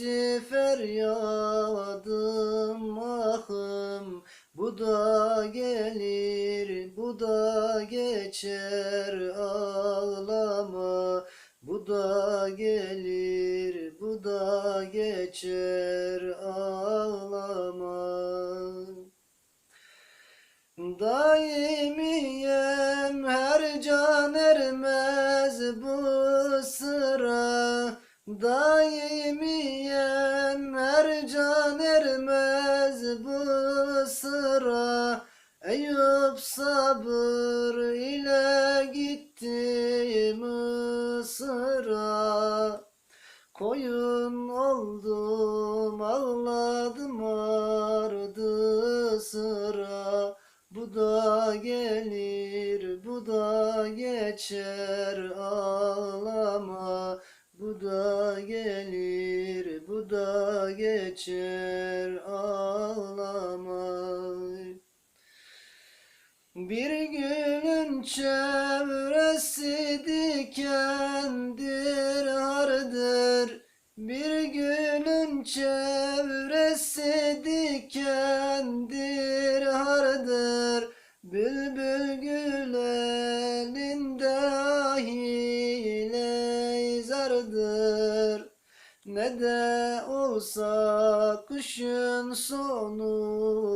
erişti feryadım ahım. Bu da gelir bu da geçer ağlama. Bu da gelir bu da geçer ağlama. Daimiyem her can ermez bu sıra. Daimiyem sıra Eyüp sabır ile gitti Mısır'a Koyun oldum ağladım ardı sıra. Bu da gelir bu da geçer ağlama. Bu da gelir bu da geçer ağlama bir gülün çevresi dikendir hardır. Bir gülün çevresi dikendir hardır. Bülbül gül elinde ahile zardır ne de olsa kışın sonu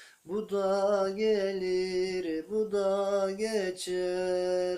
Bu da gelir bu da geçer